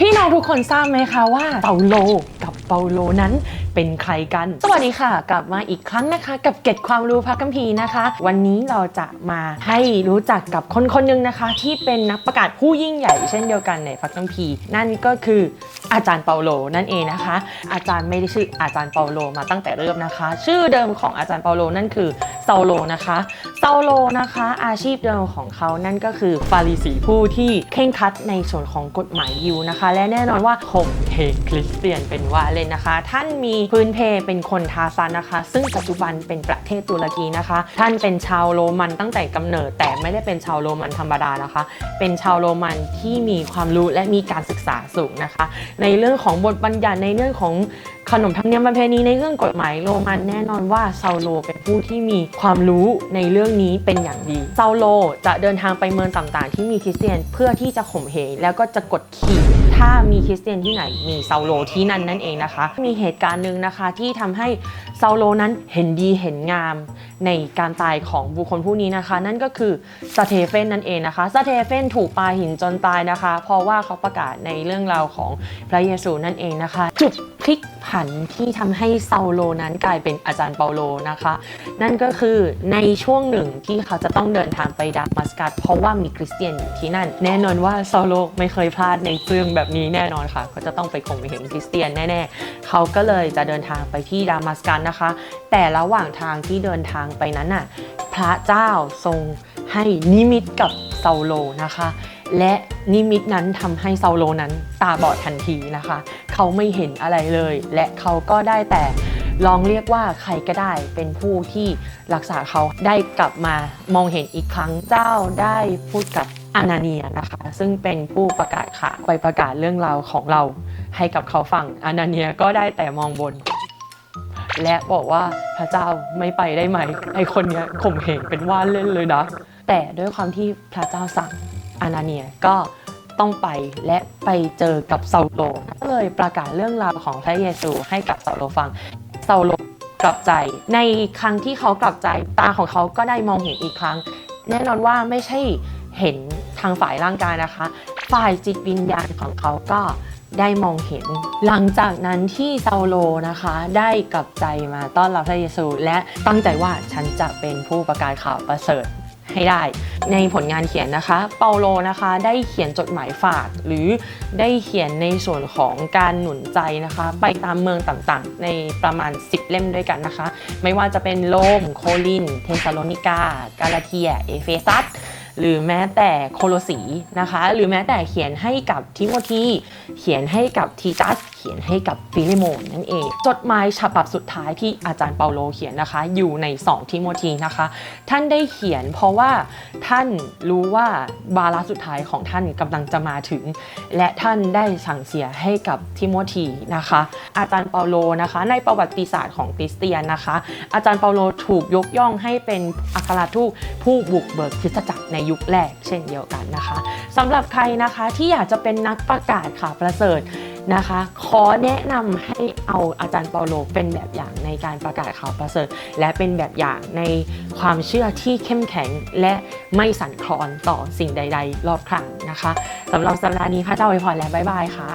พี่น้องทุกคนทราบไหมคะว่าเปาโลกับเปาโลนั้นเป็นใครกัน สวัสดีค่ะ กลับมาอีกครั้งนะคะ กับเก็ดความรู้พระคัมภีร์นะคะ วันนี้เราจะมาให้รู้จักกับคนคนหนึ่งนะคะ ที่เป็นนักประกาศผู้ยิ่งใหญ่เช่นเดียวกันในพระคัมภีร์ นั่นก็คือ อาจารย์เปาโลนั่นเองนะคะ อาจารย์ไม่ได้ชื่ออาจารย์เปาโลมาตั้งแต่เริ่มนะคะ ชื่อเดิมของอาจารย์เปาโลนั่นคือเซาโลนะคะเซาโลนะคะ อาชีพเดิมของเขานั่นก็คือฟาริสีผู้ที่เค่งคัดในส่วนของกฎหมายยิวนะคะ และแน่นอนว่าข่มเหงคริสเตียนเป็นว่าเล่นะคะ ท่านมีพื้นเพเป็นคนทาซันนะคะ ซึ่งปัจจุบันเป็นประเทศตุรกีนะคะ ท่านเป็นชาวโรมันตั้งแต่กำเนิด แต่ไม่ได้เป็นชาวโรมันธรรมดานะคะ เป็นชาวโรมันที่มีความรู้และมีการศึกษาสูงนะคะในเรื่องของบทบัญญัติในเรื่องของ ขนบธรรมเนียมประเพณีในเรื่องกฎหมายโรมันแน่นอนว่าซาโลเป็นผู้ที่มีความรู้ในเรื่องนี้เป็นอย่างดีซาโลจะเดินทางไปเมืองต่างๆ ที่มีคริสเตียนเพื่อที่จะข่มเหงแล้วก็จะกดขี่ถ้ามีคริสเตียนที่ไหนมีซาโลที่นั่นนั่นเองนะคะ มีเหตุการณ์หนึ่งนะคะที่ทำให้ซาโลนั้นเห็นดีเห็นงามในการตายของบุคคลผู้นี้นะคะ นั่นก็คือสเตเฟนนั่นเองนะคะสเตเฟนถูกปาหินจนตายนะคะ เพราะว่าเขาประกาศในเรื่องราวของพระเยซูนั่นเองนะคะ จุดพลิกผันที่ทำให้เซาโลนั้นกลายเป็นอาจารย์เปาโลนะคะ นั่นก็คือในช่วงหนึ่งที่เขาจะต้องเดินทางไปดามัสกัสเพราะว่ามีคริสเตียนอยู่ที่นั่น แน่นอนว่าเซาโลไม่เคยพลาดในเรื่องแบบนี้แน่นอนค่ะ เขาจะต้องไปข่มเหงคริสเตียนแน่ๆ เขาก็เลยจะเดินทางไปที่ดามัสกัสนะคะ แต่ระหว่างทางที่เดินทางไปนั้นน่ะพระเจ้าทรงให้นิมิตกับเซาโลนะคะ และนิมิตนั้นทำให้เซาโลนั้นตาบอดทันทีนะคะ เขาไม่เห็นอะไรเลย และเขาก็ได้แต่ลองเรียกว่าใครก็ได้เป็นผู้ที่รักษาเขาได้กลับมามองเห็นอีกครั้งเจ้าได้พูดกับอานาเนียนะคะ ซึ่งเป็นผู้ประกาศข่าวไปประกาศเรื่องราวของเราให้กับเขาฟังอานาเนียก็ได้แต่มองบน และบอกว่าพระเจ้าไม่ไปได้ไหมไอคนเนี้ยข่มเหงเป็นว่าเล่นเลยนะแต่ด้วยความที่พระเจ้าสั่ง อานาเนียก็ต้องไปและไปเจอกับเซาโลก็เลยประกาศเรื่องราวของพระเยซูให้กับเซาโลฟังเซาโลกลับใจในครั้งที่เขากลับใจตาของเขาก็ได้มองเห็นอีกครั้ง แน่นอนว่าไม่ใช่เห็นทางฝ่ายร่างกายนะคะ ฝ่ายจิตวิญญาณของเขาก็ได้มองเห็น หลังจากนั้นที่เซาโลนะคะ ได้กลับใจมาต้อนรับพระเยซู และตั้งใจว่าฉันจะเป็นผู้ประกาศข่าวประเสริฐ ให้ได้ ในผลงานเขียนนะคะ เปาโลนะคะได้เขียนจดหมายฝากหรือได้เขียนในส่วนของการหนุนใจนะคะ ไปตามเมืองต่างๆ ในประมาณ 10 เล่มด้วยกันนะคะ ไม่ว่าจะเป็นโรมโคลิน เทสาโลนิกากาลาเทีย เอเฟซัส หรือแม้แต่โคโลสีนะคะ หรือแม้แต่เขียนให้กับทิโมธีเขียนให้กับทีตัส เขียนให้กับฟิลิโมนนั่นเอง จดหมายฉบับสุดท้ายที่อาจารย์เปาโลเขียนนะคะ อยู่ใน 2 ทิโมธีนะคะ ท่านได้เขียนเพราะว่าท่านรู้ว่าบาระสุดท้ายของท่านกำลังจะมาถึง และท่านได้สั่งเสียให้กับทิโมธีนะคะ อาจารย์เปาโลนะคะ ในประวัติศาสตร์ของคริสเตียนนะคะ อาจารย์เปาโลถูกยกย่องให้เป็นอัครทูตผู้บุกเบิกคริสตจักรในยุคแรกเช่นเดียวกันนะคะสำหรับใครนะคะที่อยากจะเป็นนักประกาศข่าวประเสริฐนะคะ ขอแนะนำให้เอาอาจารย์เปาโลเป็นแบบอย่างในการประกาศข่าวประเสริฐ และเป็นแบบอย่างในความเชื่อที่เข้มแข็งและไม่สั่นคลอนต่อสิ่งใด ๆ รอบข้างนะคะสำหรับสัปดาห์นี้พระเจ้าอวยพรและบ๊ายบายค่ะ